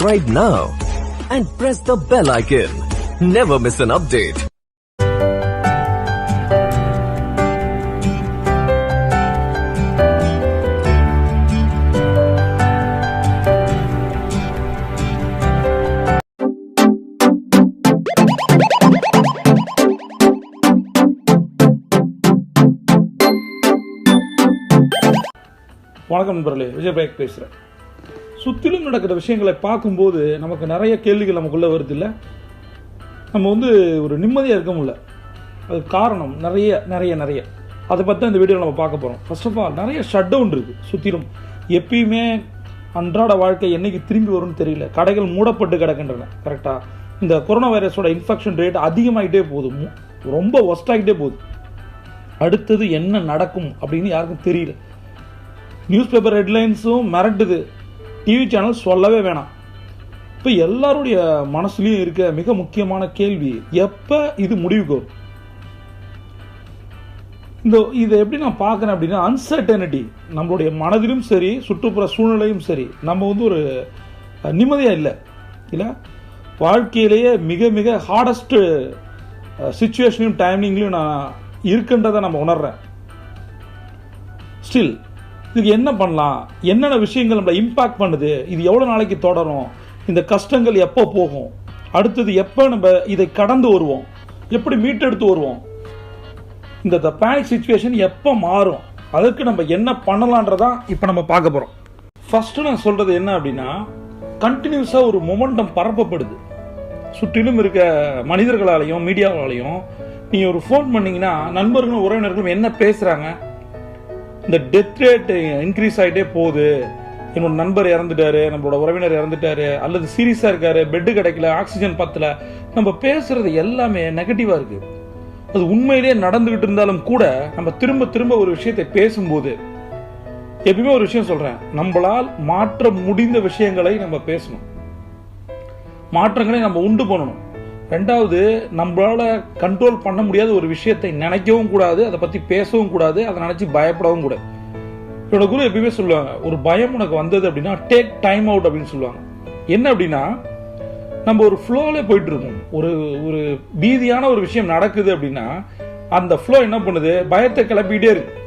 subscribe now and press the bell icon. Never miss an update. வணக்கம் நண்பர்களே Vijay break பேசுகிறேன் சுற்றிலும் நடக்கிற விஷயங்களை பார்க்கும்போது நமக்கு நிறைய கேள்விகள் நமக்குள்ளே வருது இல்லை நம்ம வந்து ஒரு நிம்மதியாக இருக்க முடியல. அதுக்கு காரணம் நிறைய நிறைய நிறைய. அதை பற்றி இந்த வீடியோவில் நம்ம பார்க்க போகிறோம் ஃபர்ஸ்ட் ஆஃப் ஆல் நிறைய ஷட் டவுன் இருக்குது சுற்றிலும். எப்பயுமே அன்றாட வாழ்க்கை என்றைக்கு திரும்பி வரும்னு தெரியல. கடைகள் மூடப்பட்டு கிடக்கின்றன கரெக்டாக இந்த கொரோனா வைரஸோட இன்ஃபெக்ஷன் ரேட் அதிகமாகிட்டே போகுது. ரொம்ப ஒஸ்டாகிட்டே போகுது. அடுத்தது என்ன நடக்கும் அப்படின்னு யாருக்கும் தெரியல. நியூஸ் பேப்பர் ஹெட்லைன்ஸும் மிரட்டுது. டிவி சேனல் சொல்லவே வேணாம். இப்போ எல்லாருடைய மனசுலையும் இருக்க மிக முக்கியமான கேள்வி எப்போ இது முடிவுக்கு வரும்? இந்த இதை எப்படி நான் பார்க்குறேன் அப்படின்னா அன்சர்டனிட்டி நம்மளுடைய மனதிலும் சரி சுற்றுப்புற சூழ்நிலையும் சரி நம்ம வந்து ஒரு நிம்மதியாக இல்லை. இல்லை? வாழ்க்கையிலேயே மிக மிக ஹார்டஸ்ட்டு சுச்சுவேஷனையும் டைமிங்லையும் நான் இருக்குன்றதை நம்ம உணர்றேன். ஸ்டில் இதுக்கு என்ன பண்ணலாம்? என்னென்ன விஷயங்கள் நம்மளை இம்பாக்ட் பண்ணுது? இது எவ்வளோ நாளைக்கு தொடரும்? இந்த கஷ்டங்கள் எப்போ போகும்? அடுத்தது எப்போ நம்ம இதை கடந்து வருவோம்? எப்படி மீட்டெடுத்து வருவோம்? இந்த த பேனிக் சுச்சுவேஷன் எப்போ மாறும்? அதுக்கு நம்ம என்ன பண்ணலான்றதான் இப்போ நம்ம பார்க்க போகிறோம் ஃபஸ்ட்டு நான் சொல்கிறது என்ன அப்படின்னா கண்டினியூஸாக ஒரு மொமெண்டம் பரப்பப்படுது. சுற்றிலும் இருக்க மனிதர்களாலையும் மீடியாவாலையும் நீங்கள் ஒரு ஃபோன் பண்ணீங்கன்னா நண்பர்களும் உறவினர்களும் என்ன பேசுகிறாங்க இந்த டெத் ரேட் இன்க்ரீஸ் ஆகிட்டே போகுது. என்னோட நண்பர் இறந்துட்டாரு நம்மளோட உறவினர் இறந்துட்டாரு அல்லது சீரியஸாக இருக்காரு பெட்டு கிடைக்கல ஆக்சிஜன் பத்தல. நம்ம பேசுறது எல்லாமே நெகட்டிவாக இருக்கு. அது உண்மையிலேயே நடந்துகிட்டு இருந்தாலும் கூட நம்ம திரும்ப திரும்ப ஒரு விஷயத்தை பேசும்போது எப்பயுமே ஒரு விஷயம் சொல்றேன் நம்மளால் மாற்ற முடிந்த விஷயங்களை நம்ம பேசணும். மாற்றங்களை நம்ம உண்டு பண்ணணும். ரெண்டாவது நம்மளால கண்ட்ரோல் பண்ண முடியாத ஒரு விஷயத்தை நினைக்கவும் கூடாது அதை பற்றி பேசவும் கூடாது அதை நினச்சி பயப்படவும் கூடாது. என்னோட குரு எப்பயுமே சொல்லுவாங்க ஒரு பயம் உனக்கு வந்தது அப்படின்னா டேக் டைம் அவுட் அப்படின்னு சொல்லுவாங்க. என்ன அப்படின்னா நம்ம ஒரு ஃப்ளோவில் போயிட்டு இருக்கோம். ஒரு ஒரு பீதியான ஒரு விஷயம் நடக்குது அப்படின்னா அந்த ஃப்ளோ என்ன பண்ணுது? பயத்தை கிளப்பிக்கிட்டே இருக்கு.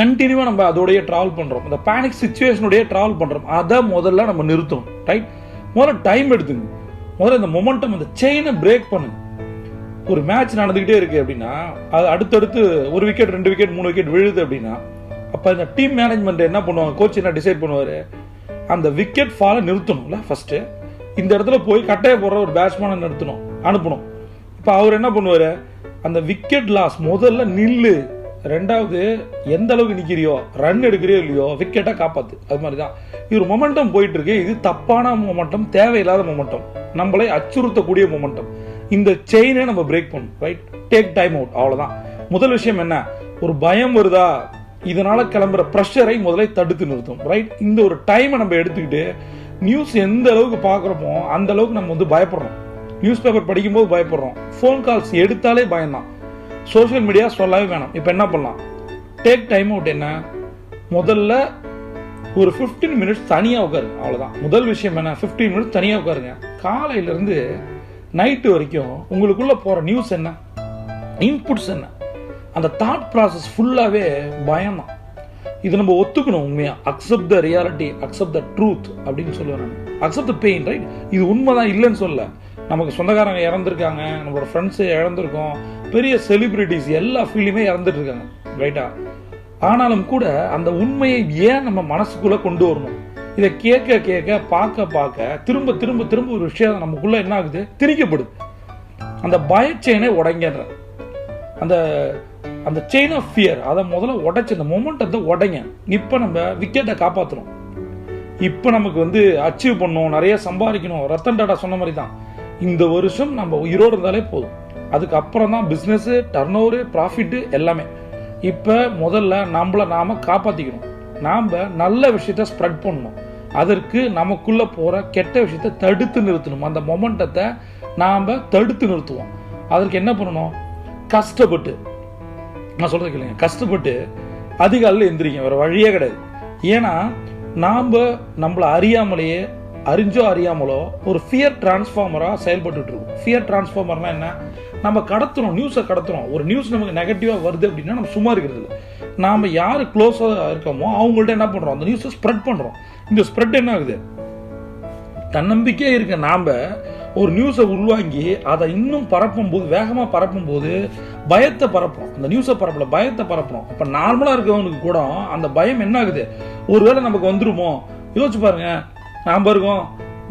கண்டினியூவாக நம்ம அதோடைய ட்ராவல் பண்ணுறோம் அந்த பேனிக் சுச்சுவேஷனுடைய ட்ராவல் பண்ணுறோம் அதை முதல்ல நம்ம நிறுத்தணும் ரைட் முதல்ல டைம் எடுத்துங்க முதல்ல இந்த மொமெண்டம் அந்த செயினை பிரேக் பண்ணுங்க ஒரு மேட்ச் நடந்துக்கிட்டே இருக்கு அப்படின்னா அது அடுத்தடுத்து ஒரு விக்கெட் ரெண்டு விக்கெட் மூணு விக்கெட் விழுது அப்படின்னா அப்போ இந்த டீம் மேனேஜ்மெண்ட் என்ன பண்ணுவாங்க? கோச் என்ன டிசைட் பண்ணுவார்? அந்த விக்கெட் ஃபாலை நிறுத்தணும்ல ஃபர்ஸ்ட்டு இந்த இடத்துல போய் கட்டையை போடுற ஒரு பேட்ஸ்மேனை நிறுத்தணும் அனுப்பணும். இப்போ அவர் என்ன பண்ணுவார்? அந்த விக்கெட் லாஸ் முதல்ல நில்லு. ரெண்டாவது எந்த அளவுக்கு நிற்கிறியோ ரன் எடுக்கிறியோ இல்லையோ விக்கெட்டை காப்பாத்து. அது மாதிரி தான் இது மொமெண்டம் போயிட்டு இருக்கு இது தப்பான மொமெண்டம் தேவையில்லாத மொமெண்டம் நம்மளை அச்சுறுத்தக்கூடிய மொமெண்டம் இந்த செயினை நம்ம பிரேக் பண்ணணும் ரைட் டேக் டைம் அவுட் அவ்வளோதான் முதல் விஷயம் என்ன? ஒரு பயம் வருதா? இதனால கிளம்புற ப்ரெஷரை முதல்ல தடுத்து நிறுத்தும் ரைட் இந்த ஒரு டைமை நம்ம எடுத்துக்கிட்டு நியூஸ் எந்த அளவுக்கு பார்க்குறோமோ அந்த அளவுக்கு நம்ம வந்து பயப்படுறோம் நியூஸ் பேப்பர் படிக்கும்போது பயப்படுறோம். ஃபோன் கால்ஸ் எடுத்தாலே பயம்தான். சோஷியல் மீடியா சொல்லவே வேணாம். இப்போ என்ன பண்ணலாம்? டேக் டைம் அவுட் என்ன? முதல்ல ஒரு 15 மினிட்ஸ் தனியாக உட்காருங்க. அவ்வளோதான் முதல் விஷயம் என்ன? 15 மினிட்ஸ் தனியாக உட்காருங்க. காலையிலேருந்து நைட்டு வரைக்கும் உங்களுக்குள்ளே போகிற நியூஸ் என்ன? இன்புட்ஸ் என்ன? அந்த தாட் ப்ராசஸ் ஃபுல்லாகவே பயம்தான். இது நம்ம ஒத்துக்கணும் உண்மையாக accept the reality accept the truth அப்படின்னு சொல்லுவேன் நான். அக்செப்ட் த பெயின் ரைட் இது உண்மைதான் இல்லைன்னு சொல்ல நமக்கு சொந்தக்காரங்க இறந்துருக்காங்க நம்மளோட ஃப்ரெண்ட்ஸு இழந்திருக்கோம் பெரிய செலிப்ரிட்டிஸ் எல்லா ஃபீல்டுமே இறந்துட்டு இருக்காங்க ரைட்டா ஆனாலும் கூட அந்த உண்மையை ஏன் நம்ம மனசுக்குள்ளே கொண்டு வரணும்? இதை கேட்க கேட்க பார்க்க பார்க்க திரும்ப திரும்ப திரும்ப ஒரு விஷயம் நமக்குள்ளே என்ன ஆகுது? திரிக்கப்படுது அந்த பயச்செயனை உடைங்கன்றேன் அந்த அந்த செயின் ஆஃப் ஃபியர் அதை முதல்ல உடைச்சி அந்த மொமெண்டத்தை உடைங்க. இப்போ நம்ம விக்கெட்டை காப்பாற்றுறோம் இப்போ நமக்கு வந்து அச்சீவ் பண்ணணும் நிறைய சம்பாதிக்கணும். ரத்தன் டாடா சொன்ன மாதிரி தான் இந்த வருஷம் நம்ம உயிரோடு இருந்தாலே போதும். அதுக்கு அப்புறம் தான் பிஸ்னஸ்ஸு டர்ன் ஓவரு ப்ராஃபிட்டு எல்லாமே. இப்போ முதல்ல நம்மளை நாம் காப்பாற்றிக்கணும் நாம் நல்ல விஷயத்த ஸ்ப்ரெட் பண்ணணும். அதற்கு நமக்குள்ளே போகிற கெட்ட விஷயத்த தடுத்து நிறுத்தணும். அந்த மொமெண்டத்தை நாம் தடுத்து நிறுத்துவோம். அதற்கு என்ன பண்ணணும்? கஷ்டப்பட்டு. நான் சொல்கிறது இல்லைங்க கஷ்டப்பட்டு அதிகாலையில் எந்திரிக்கும் வேறு வழியே கிடையாது. ஏன்னா நாம் நம்மளை அறியாமலேயே அறிஞ்சோ அறியாமலோ ஒரு ஃபியர் டிரான்ஸ்ஃபார்மராக செயல்பட்டு இருக்கும் ஃபியர் டிரான்ஸ்ஃபார்மர்னா என்ன? நம்ம கடத்துறோம் நியூஸை கடத்துறோம். ஒரு நியூஸ் நமக்கு நெகட்டிவாக வருது அப்படின்னா நம்ம சும்மா இருக்கிறது நாம் யார் க்ளோஸாக இருக்கோமோ அவங்கள்ட்ட என்ன பண்ணுறோம் அந்த நியூஸை ஸ்ப்ரெட் பண்ணுறோம் இந்த ஸ்ப்ரெட் என்ன ஆகுது? தன்னம்பிக்கையே இருக்க நாம் ஒரு நியூஸை உள்வாங்கி அதை இன்னும் பரப்பும் போது வேகமாக பரப்பும் போது பயத்தை பரப்புறோம். அந்த நியூஸை பரப்பல பயத்தை பரப்புறோம். அப்போ நார்மலாக இருக்கிறவனுக்கு கூட அந்த பயம் என்ன ஆகுது? ஒருவேளை நமக்கு வந்துருமோ? யோசிச்சு பாருங்க. நாம் இருக்கோம்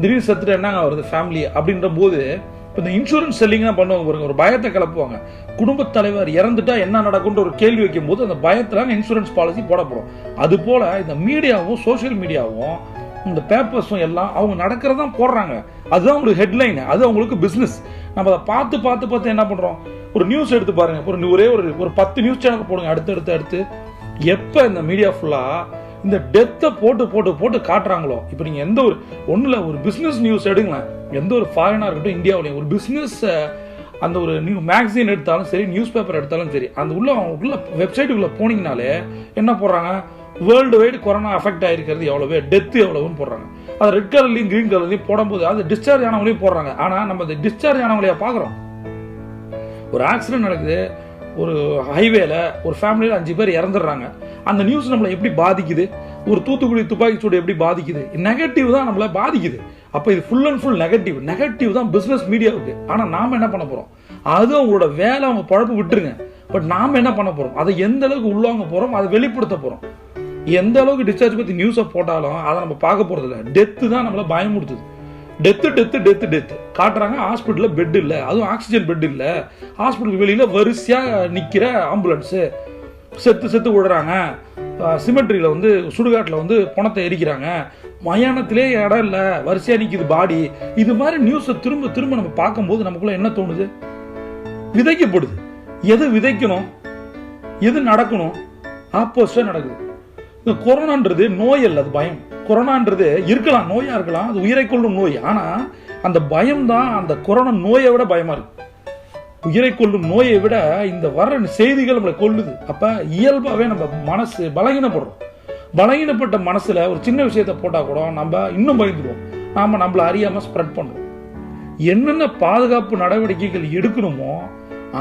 திடீர்னு செத்துட்டு என்னங்க வருது? ஃபேமிலி அப்படின்ற போது இப்போ இந்த இன்சூரன்ஸ் செல்லிங்லாம் பண்ணுவாங்க பாருங்க. ஒரு பயத்தை கிளப்புவாங்க. குடும்பத் தலைவர் இறந்துட்டா என்ன நடக்கும்ன்ற ஒரு கேள்வி வைக்கும் போது அந்த பயத்தில் இன்சூரன்ஸ் பாலிசி போடப்படும். அது போல இந்த மீடியாவும் சோஷியல் மீடியாவும் இந்த பேப்பர்ஸும் எல்லாம் அவங்க நடக்கிறதான் போடுறாங்க. அதுதான் அவங்களுக்கு ஹெட்லைன் அது அவங்களுக்கு பிஸ்னஸ் நம்ம அதை பார்த்து பார்த்து பார்த்து என்ன பண்ணுறோம் ஒரு நியூஸ் எடுத்து பாருங்க. ஒரு ஒரே ஒரு ஒரு பத்து நியூஸ் சேனல் போடுங்க. அடுத்து அடுத்து அடுத்து. எப்போ இந்த மீடியா ஃபுல்லாக இந்த டெத்தை போட்டு போட்டு போட்டு காட்டுறாங்களோ? இப்போ நீங்கள் எந்த ஒரு ஒண்ணுல ஒரு பிஸ்னஸ் நியூஸ் எடுங்களேன். எந்த ஒரு ஃபாரினாக இருக்கட்டும் இந்தியாவிலையும் ஒரு பிஸ்னஸை அந்த ஒரு நியூ மேக்சின் எடுத்தாலும் சரி நியூஸ் பேப்பர் எடுத்தாலும் சரி அந்த உள்ள அவங்க உள்ள வெப்சைட்டுக்குள்ளே போனீங்கனாலே என்ன போடுறாங்க? வேர்ல்டு வைடு கொரோனா அஃபெக்ட் ஆகிருக்கிறது எவ்வளவு டெத்து எவ்வளவுன்னு போடுறாங்க. அது ரெட் கலர்லையும் கிரீன் கலர்லையும் போடும்போது அது டிஸ்சார்ஜ் ஆனவங்களையும் போடுறாங்க. ஆனால் நம்ம அந்த டிஸ்சார்ஜ் ஆனவங்களையா பார்க்குறோம். ஒரு ஆக்சிடென்ட் நடக்குது ஒரு ஹைவேல ஒரு ஃபேமிலியில் அஞ்சு பேர் இறந்துடுறாங்க. அந்த நியூஸ் நம்மளை எப்படி பாதிக்குது? ஒரு தூத்துக்குடி துப்பாக்கி சூடு எப்படி பாதிக்குது? நெகட்டிவ் தான் நம்மளை பாதிக்குது. அப்போ இது full and full negative negative தான் பிஸ்னஸ் மீடியாவுக்கு ஆனால் நாம் என்ன பண்ண போகிறோம் அது அவங்களோட வேலை அவங்க பழப்பு விட்டுருங்க. பட் நாம என்ன பண்ண போகிறோம் அதை எந்த அளவுக்கு உள்வாங்க போகிறோம் அதை வெளிப்படுத்த போகிறோம் எந்த அளவுக்கு டிஸ்சார்ஜ் பற்றி நியூஸை போட்டாலும் அதை நம்ம பார்க்க போகிறதில்ல இல்லை. டெத்து தான் நம்மளை பயமுடுத்துது டெத்து டெத்து டெத்து டெத்து காட்டுறாங்க ஹாஸ்பிட்டலில் பெட் இல்லை. அதுவும் ஆக்சிஜன் பெட் இல்லை. ஹாஸ்பிட்டல் வெளியில் வரிசையாக நிற்கிற ஆம்புலன்ஸு செத்து செத்து விடுறாங்க சிமெட்ரியில் வந்து சுடுகாட்டில் வந்து பணத்தை எரிக்கிறாங்க. மயானத்திலே இடம் இல்லை. வரிசையா நிக்குது பாடி இது மாதிரி நியூஸை திரும்ப திரும்ப நம்ம பார்க்கும்போது நமக்குள்ள என்ன தோணுது? விதைக்கப்படுது. எது விதைக்கணும்? எது நடக்கணும்? ஆப்போசிட்டா நடக்குது. இந்த கொரோனான்றது நோய் அல்ல அது பயம். கொரோனான்றது இருக்கலாம் நோயா இருக்கலாம் அது உயிரை கொள்ளும் நோய். ஆனா அந்த பயம் தான் அந்த கொரோனா நோயை விட பயமா இருக்கு. உயிரை கொள்ளும் நோயை விட இந்த வர செய்திகள் நம்மளை கொல்லுது. அப்ப இயல்பாவே நம்ம மனசு பலகீனப்படுறோம். பலகீனப்பட்ட மனசுல ஒரு சின்ன விஷயத்தை போட்டால் கூட நம்ம இன்னும் பயந்துடுவோம் நாம நம்மள அறியாமல் ஸ்ப்ரெட் பண்ணுறோம் என்னென்ன பாதுகாப்பு நடவடிக்கைகள் எடுக்கணுமோ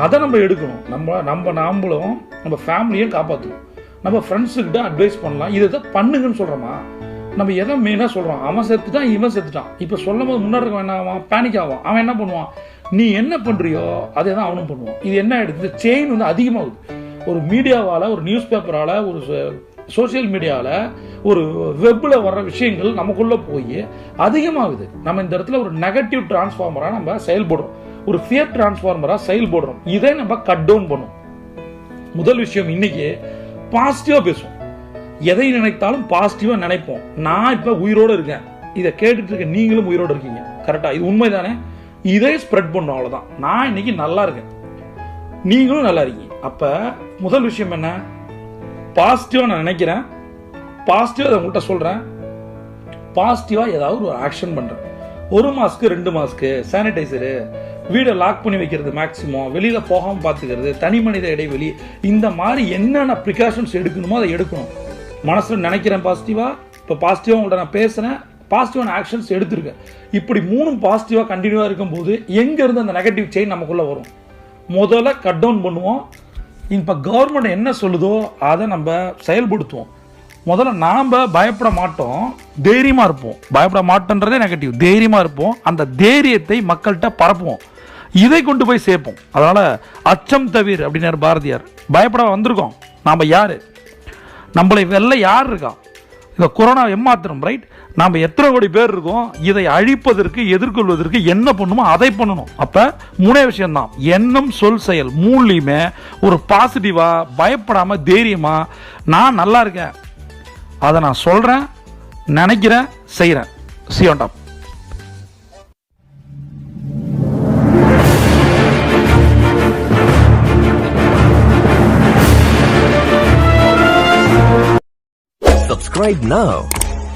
அதை நம்ம எடுக்கணும். நம்ம நம்ம நாமளும் நம்ம ஃபேமிலியும் காப்பாற்றணும் நம்ம ஃப்ரெண்ட்ஸுக்கிட்ட அட்வைஸ் பண்ணலாம். இதை தான் பண்ணுங்கன்னு சொல்கிறோமா நம்ம எதை மெயினாக சொல்கிறோம் அவன் செத்துட்டான் இவன் செத்துட்டான். இப்போ சொல்லும் போது முன்னாடி இருக்கவன் என்ன பேனிக் ஆவான். அவன் என்ன பண்ணுவான்? நீ என்ன பண்ணுறியோ அதே தான் அவனும் பண்ணுவான். இது என்ன ஆயிடுது? இந்த செயின் வந்து அதிகமாகுது. ஒரு மீடியாவால் ஒரு நியூஸ் பேப்பரால் ஒரு சோஷியல் மீடியாவில் ஒரு வெப்பில் வர்ற விஷயங்கள் நமக்குள்ளே போய் அதிகமாகுது. நம்ம இந்த இடத்துல ஒரு நெகட்டிவ் டிரான்ஸ்ஃபார்மராக நம்ம செயல்படுறோம். ஒரு ஃபியர் டிரான்ஸ்ஃபார்மராக செயல்படுறோம். இதை நம்ம கட் டவுன் பண்ணும். முதல் விஷயம் இன்னைக்கு பாசிட்டிவாக பேசுவோம். எதை நினைத்தாலும் பாசிட்டிவாக நினைப்போம். நான் இப்போ உயிரோட இருக்கேன். இதை கேட்டுட்டு இருக்க நீங்களும் உயிரோட இருக்கீங்க. கரெக்டாக இது உண்மைதானே? இதை ஸ்ப்ரெட் பண்ணும் அவ்வளவுதான். நான் இன்னைக்கு நல்லா இருக்கேன். நீங்களும் நல்லா இருக்கீங்க. அப்போ முதல் விஷயம் என்ன? பாசிட்டிவாக நான் நினைக்கிறேன். பாசிட்டிவாக அதை உங்கள்கிட்ட சொல்கிறேன் பாசிட்டிவாக ஏதாவது ஒரு ஆக்ஷன் பண்ணுறேன் ஒரு மாஸ்க்கு ரெண்டு மாஸ்க்கு சானிடைசரு வீடை லாக் பண்ணி வைக்கிறது மேக்ஸிமம் வெளியில் போகாமல் பார்த்துக்கிறது தனி மனித இடைவெளி இந்த மாதிரி என்னென்ன ப்ரிகாஷன்ஸ் எடுக்கணுமோ அதை எடுக்கணும். மனசில் நினைக்கிறேன் பாசிட்டிவாக இப்போ பாசிட்டிவாக உங்கள்கிட்ட நான் பேசுகிறேன் பாசிட்டிவான ஆக்ஷன்ஸ் எடுத்திருக்கேன் இப்படி மூணும் பாசிட்டிவாக கண்டினியூவாக இருக்கும்போது எங்கேருந்து அந்த நெகட்டிவ் செயின் நமக்குள்ளே வரும்? முதல்ல கட் டவுன் பண்ணுவோம். இப்போ கவர்மெண்ட் என்ன சொல்லுதோ அதை நம்ம செயல்படுத்துவோம். முதல்ல நாம் பயப்பட மாட்டோம். தைரியமாக இருப்போம். பயப்பட மாட்டோன்றதே நெகட்டிவ் தைரியமாக இருப்போம். அந்த தைரியத்தை மக்கள்கிட்ட பரப்புவோம். இதை கொண்டு போய் சேர்ப்போம். அதனால் அச்சம் தவிர அப்படின்னார் பாரதியார். பயப்பட வந்திருக்கோம். நாம் யார்? நம்மளை வெளில யார் இருக்கா? இந்த கொரோனா ஏமாத்திரம் ரைட் நாம் எத்தனை கோடி பேர் இருக்கோம்? இதை அழிப்பதற்கு எதிர்கொள்வதற்கு என்ன பண்ணுமோ அதை பண்ணணும். அப்போ மூணே விஷயம்தான். எண்ணம் சொல் செயல் மூணுலையுமே ஒரு பாசிட்டிவாக பயப்படாமல் தைரியமாக நான் நல்லா இருக்கேன். அதை நான் சொல்கிறேன் நினைக்கிறேன் செய்கிறேன் சியோண்டாம் Subscribe now.